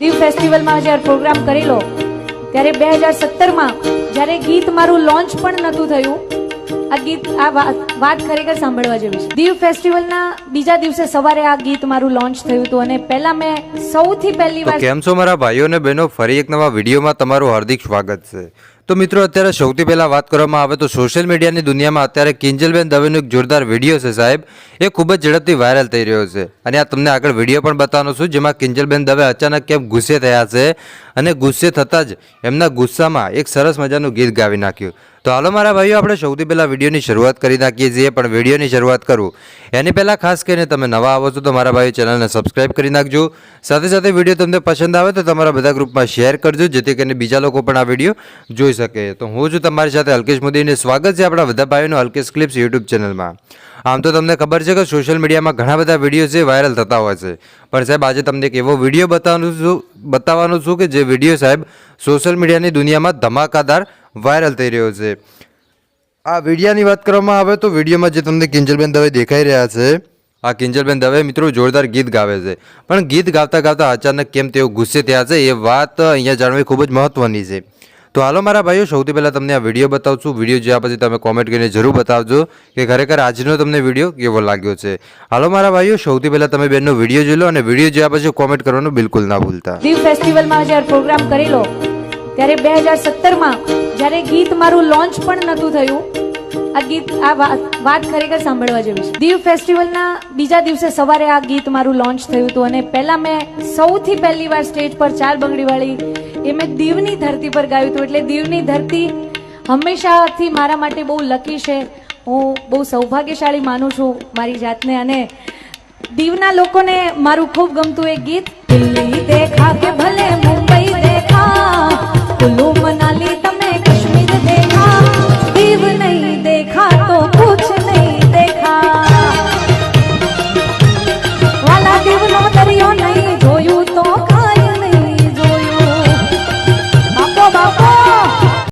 દીવ ફેસ્ટિવલમાં જ્યારે પ્રોગ્રામ કરેલો ત્યારે બે હજાર સત્તરમાં જ્યારે ગીત મારું લોન્ચ પણ નહોતું થયું આ ગીત આ વાત ખરેખર સાંભળવા જેવી છે. દીવ ફેસ્ટિવલના બીજા દિવસે સવારે આ ગીત મારું લોન્ચ થયું હતું અને પહેલા મેં સૌથી પહેલી વાર કેમ છો મારા ભાઈઓ અને બહેનો? ફરી એક નવા વિડીયોમાં તમારું હાર્દિક સ્વાગત છે. તો મિત્રો, અત્યારે સૌથી પહેલાં વાત કરવામાં આવે તો સોશિયલ મીડિયાની દુનિયામાં અત્યારે કિંજલબેન દવેનો એક જોરદાર વીડિયો છે સાહેબ. એ ખૂબ જ ઝડપથી વાયરલ થઈ રહ્યો છે. અને આ તમને આગળ વીડિયો પણ બતાવવાનો છું, જેમાં કિંજલબેન દવે અચાનક કેમ ગુસ્સે થયા છે. અને ગુસ્સે થતાં જ એમના ગુસ્સામાં એક સરસ મજાનું ગીત ગાવી નાખ્યું. તો હાલો મારા ભાઈઓ, આપણે સૌથી પહેલાં વિડીયોની શરૂઆત કરી નાખીએ છીએ, પણ વિડીયોની શરૂઆત કરું. એની પહેલાં ખાસ કરીને તમે નવા આવો છો તો મારા ભાઈ ચેનલને સબસ્ક્રાઇબ કરી નાખજો. સાથે સાથે વીડિયો તમને પસંદ આવે તો તમારા બધા ગ્રુપમાં શેર કરજો, જેથી કરીને બીજા લોકો પણ આ વીડિયો જોઈ શકે. તો હું છું તમારી સાથે અલ્કેશ મોદીને સ્વાગત છે આપણા બધા ભાઈઓનું અલ્કેશ ક્લિપ્સ યુટ્યુબ ચેનલમાં. આમ તો તમને ખબર છે કે સોશિયલ મીડિયામાં ઘણા બધા વીડિયો છે વાયરલ થતા હોય છે. પણ સાહેબ, આજે તમને એક એવો વીડિયો બતાવવાનું છું બતાવવાનું છું કે જે વીડિયો સાહેબ સોશિયલ મીડિયાની દુનિયામાં ધમાકાદાર વાયરલ થઈ રહ્યો છે. આ વિડીયાની વાત કરવામાં આવે તો વિડીયોમાં જે તમને કિંજલબેન દવે દેખાઈ રહ્યા છે, આ કિંજલબેન દવે મિત્રો જોરદાર ગીત ગાવે છે. પણ ગીત ગાતા ગાતા અચાનક કેમ તેઓ ગુસ્સે થયા છે એ વાત અહીંયા જાણવી ખૂબ જ મહત્ત્વની છે. તો હાલો મારા ભાઈઓ, સૌથી પહેલાં તમને આ વીડિયો બતાવું છું વીડિયો જોયા પછી તમે કોમેન્ટ કરીને જરૂર બતાવજો કે ખરેખર આજનો તમને વીડિયો કેવો લાગ્યો છે. હાલો મારા ભાઈઓ, સૌથી પહેલાં તમે બેનનો વીડિયો જોઈ લો અને વીડિયો જોયા પછી કોમેન્ટ કરવાનું બિલકુલ ના ભૂલતા. દીવ ફેસ્ટિવલમાં જ્યારે પ્રોગ્રામ કરેલો ત્યારે બે હજાર સત્તરમાં જ્યારે ગીત મારું લોન્ચ પણ નહોતું થયું, આ ગીત, આ વાત ખરેખર સાંભળવા જેવી છે. દીવ ફેસ્ટિવલના બીજા દિવસે સવારે આ ગીત મારું લોન્ચ થયું હતું અને પહેલા મેં સૌથી પહેલી વાર સ્ટેજ પર ચાર બંગડીવાળી એ મેં દીવની ધરતી પર ગાયું હતું. એટલે દીવની ધરતી હંમેશાથી મારા માટે બહુ લકી છે. હું બહુ સૌભાગ્યશાળી માનું છું મારી જાતને અને દીવના લોકોને મારું ખૂબ ગમતું એ ગીત. દિલ્હી દેખા